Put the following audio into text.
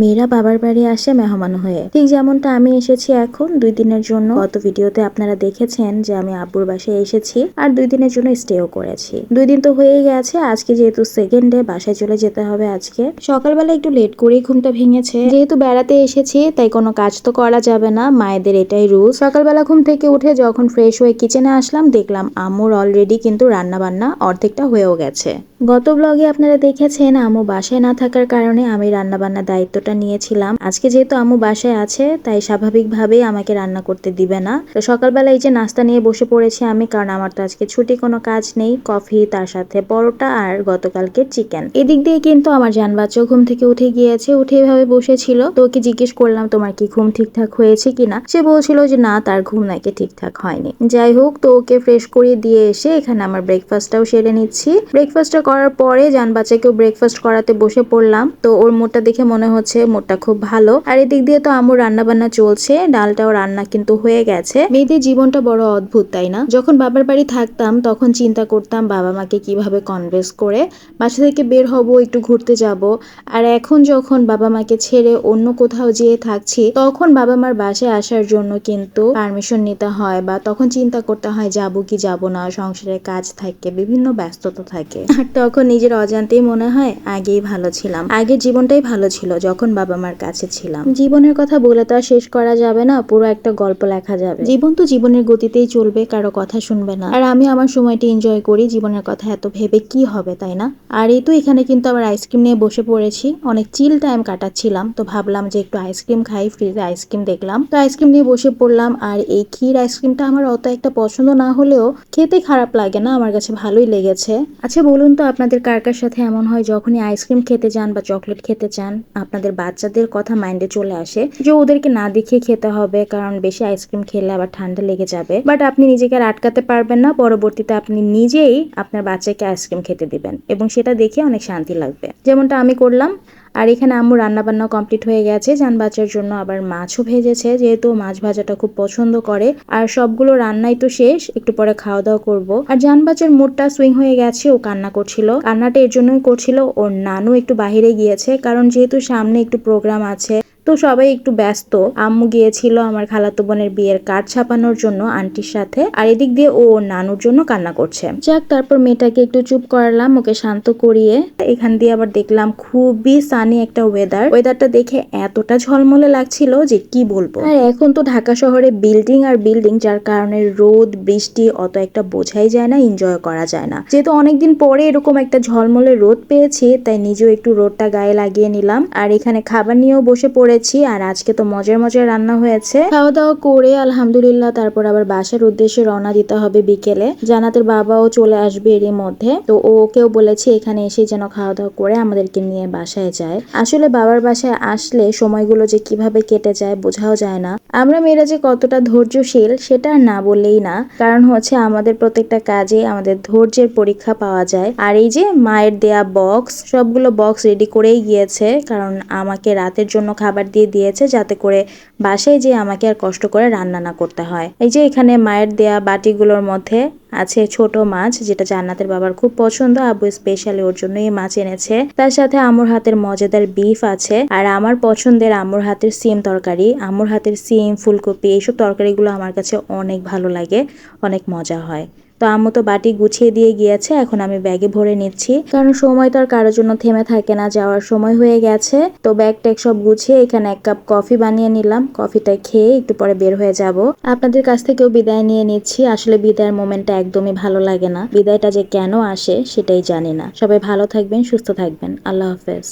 মেয়েরা বাবার বাড়ি আসে মেহমান হয়ে। ঠিক যেমনটা আমি এসেছি এখন, দুই দিনের জন্য। গত ভিডিওতে আপনারা দেখেছেন যে আমি আব্বুর বাসায় এসেছি আর দুই দিনের জন্য স্টেও করেছি। দুই দিন তো হয়েই গেছে, আজকে যেহেতু সেকেন্ড ডে বাসায় চলে যেতে হবে আজকে। সকালবেলা একটু লেট করেই ঘুমটা ভেঙেছে। যেহেতু বেড়াতে এসেছি, তাই কোনো কাজ তো করা যাবে না, মায়েদের এটাই রুল সকালবেলা ঘুম থেকে উঠে যখন ফ্রেশ হয়ে কিচেনে আসলাম, দেখলাম আম্মুর অলরেডি কিন্তু রান্না বান্না অর্ধেকটা হয়েও গেছে। গত ব্লগে আপনারা দেখেছেন, আম্মু বাসায় না থাকার কারণে আমি রান্না বান্নার দায়িত্বটা নিয়েছিলাম। আজকে যেহেতু আম্মু বাসায় আছে, তাই স্বাভাবিকভাবেই আমাকে রান্না করতে দিবে না। তো সকালবেলা এই যে নাস্তা নিয়ে বসে পড়েছি আমি, কারণ আমার তো আজকে ছুটি, কোনো কাজ নেই। কফি, তার সাথে পরোটা আর গতকালকে চিকেন। এদিক দিয়ে কিন্তু আমার জান বাচ্চাও ঘুম থেকে উঠে গিয়েছে, উঠে এভাবে বসেছিল। তো ওকে জিজ্ঞেস করলাম, তোমার কি ঘুম ঠিকঠাক হয়েছে কিনা? সে বলছিল যে, না, তার ঘুম নাকি ঠিকঠাক হয়নি। যাই হোক, তো ওকে ফ্রেশ করিয়ে দিয়ে এসে এখানে আমার ব্রেকফাস্টটাও সেরে নিচ্ছি। ব্রেকফাস্টটা করার পরে জান বাচ্চাকেও ব্রেকফাস্ট করাতে বসে পড়লাম। তো ওর মুডটা দেখে মনে হচ্ছে মুডটা খুব ভালো। আর এদিক দিয়ে তো আমুর রান্না বান্না চলছে, ডালটাও রান্না কিন্তু হয়ে গেছে। মেয়েদের জীবনটা বড় অদ্ভুত, তাই না? যখন বাবার বাড়ি থাকতাম, তখন চিন্তা করতাম বাবা মাকে কীভাবে কনভেন্স করে বাসা থেকে বের হব, একটু ঘুরতে যাব। আর এখন যখন বাবা মাকে ছেড়ে অন্য কোথাও যেয়ে থাকছি, তখন বাবা মার বাসায় আসার জন্য কিন্তু পারমিশন নিতে হয় বা তখন চিন্তা করতে হয়, যাব কি যাব না, সংসারের কাজ থাকে, বিভিন্ন ব্যস্ততা থাকে। আর তখন নিজের অজান্তেই মনে হয়, আগেই ভালো ছিলাম। আগের জীবনটাই ভালো ছিল, যখন বাবা মার কাছে ছিলাম। জীবনের কথা বলে তো আর শেষ করা যাবে না পুরো একটা গল্প লেখা যাবে। জীবন তো জীবনের গতিতেই চলবে কারও কথা শুনবে না। আর আমি আমার সময়টি এনজয় করি জীবনের কথা এত ভেবে কি হবে তাই না? আর এই তো এখানে কিন্তু আবার আইসক্রিম নিয়ে বসে পড়েছি। অনেক চিল টাইম কাটাচ্ছিলাম তো ভাবলাম যে একটু আইসক্রিম খাই ফ্রিজে আইসক্রিম দেখলাম। তো আইসক্রিম নিয়ে বসে পড়লাম আর এই ক্ষীর আইসক্রিমটা আমার অত একটা পছন্দ না হলেও খেতে খারাপ লাগে না আমার কাছে ভালোই লেগেছে। আচ্ছা বলুন তো আপনাদের কার কার সাথে এমন হয় যখনই আইসক্রিম খেতে চান বা চকলেট খেতে চান আপনাদের বাচ্চাদের কথা মাইন্ডে চলে আসে যে ওদেরকে না দেখিয়ে খেতে হবে, কারণ বেশি আইসক্রিম খেলে আবার ঠান্ডা লেগে যাবে। বাট আপনি নিজেকে আর আটকাতে পারবেন না, পরবর্তীতে আপনি নিজেই আপনার বাচ্চাকে আইসক্রিম খেতে দিবেন এবং সেটা দেখে অনেক শান্তি লাগবে। যেমনটা আমি করলাম আর এখানে আম্মু রান্নাবান্না কমপ্লিট হয়ে গেছে। যান বাচ্চার জন্য আবার মাছও ভেজেছে, যেহেতু মাছ ভাজাটা খুব পছন্দ করে। আর সবগুলো রান্নাই তো শেষ, একটু পরে খাওয়া দাওয়া করব। আর জান বাচ্চার মুডটা সুইং হয়ে গেছে, ও কান্না করছিল। কান্নাটা এর জন্যই করছিল, ওর নানু একটু বাহিরে গিয়েছে, কারণ যেহেতু সামনে একটু প্রোগ্রাম আছে তো সবাই একটু ব্যস্ত। আম্মু গিয়েছিল আমার খালাতো বোনের বিয়ের কার্ড ছাপানোর জন্য আন্টির সাথে, আর এদিক দিয়ে ও নানুর জন্য কান্না করছে। যাক, তারপর মেয়েটাকে একটু চুপ করালাম, ওকে শান্ত করিয়ে। এখান দিয়ে আবার দেখলাম খুবই সানি একটা ওয়েদার ওয়েদারটা দেখে এতটা ঝলমলে লাগছিল যে কি বলব। আর এখন তো ঢাকা শহরে বিল্ডিং আর বিল্ডিং যার কারণে রোদ, বৃষ্টি, অত একটা বোঝাই যায় না এনজয় করা যায় না। যেহেতু অনেকদিন পরে এরকম একটা ঝলমলে রোদ পেয়েছি, তাই নিজেও একটু রোদটা গায়ে লাগিয়ে নিলাম। আর এখানে খাবার নিয়েও বসে পড়ে করেছি আর আজকে তো মজার মজার রান্না হয়েছে। খাওয়া দাওয়া করে আলহামদুলিল্লাহ, তারপর আবার বাসার উদ্দেশ্যে রওনা দিতে হবে বিকেলে। জানাতের বাবাও চলে আসবে এরই মধ্যে। তো ওকেও বলেছে এখানে এসে যেন খাওয়া দাওয়া করে আমাদেরকে নিয়ে বাসায় যায়। আসলে বাবার বাসায় আসলে সময়গুলো যে কীভাবে কেটে যায় বোঝাও যায় না। আমরা মেয়েরা যে কতটা ধৈর্যশীল সেটা না বললেই না। কারণ হচ্ছে আমাদের প্রত্যেকটা কাজে আমাদের ধৈর্যের পরীক্ষা পাওয়া যায়। আর এই যে মায়ের দেয়া বক্স সবগুলো বক্স রেডি করেই গিয়েছে। কারণ আমাকে রাতের জন্য খাবার দিয়ে দিয়েছে যাতে করে বাসায় যেয়ে আমাকে আর কষ্ট করে রান্না না করতে হয়। এই যে এখানে মায়ের দেয়া বাটিগুলোর মধ্যে আছে ছোট মাছ যেটা জান্নাতের বাবার খুব পছন্দ। আবু স্পেশালি ওর জন্য এই মাছ এনেছে। তার সাথে আমুর হাতের মজাদার বিফ আছে। আর আমার পছন্দের আমুর হাতের সিম তরকারি, আমুর হাতের সিম, ফুলকপি এইসব তরকারিগুলো আমার কাছে অনেক ভালো লাগে, অনেক মজা হয়। তো আম্মু তো বাটি গুছিয়ে দিয়ে গিয়েছে, এখন আমি ব্যাগে ভরে নিচ্ছি। কারণ সময় তো আর কারোর জন্য থেমে থাকে না, যাওয়ার সময় হয়ে গেছে। তো ব্যাগ ট্যাগ সব গুছিয়ে এখানে এক কাপ কফি বানিয়ে নিলাম। কফিটা খেয়ে একটু পরে বের হয়ে যাব। আপনাদের কাছ থেকেও বিদায় নিয়ে নিচ্ছি। আসলে বিদায়ের মোমেন্টটা একদমই ভালো লাগে না। বিদায়টা যে কেন আসে সেটাই জানি না। সবাই ভালো থাকবেন, সুস্থ থাকবেন। আল্লাহ হাফেজ।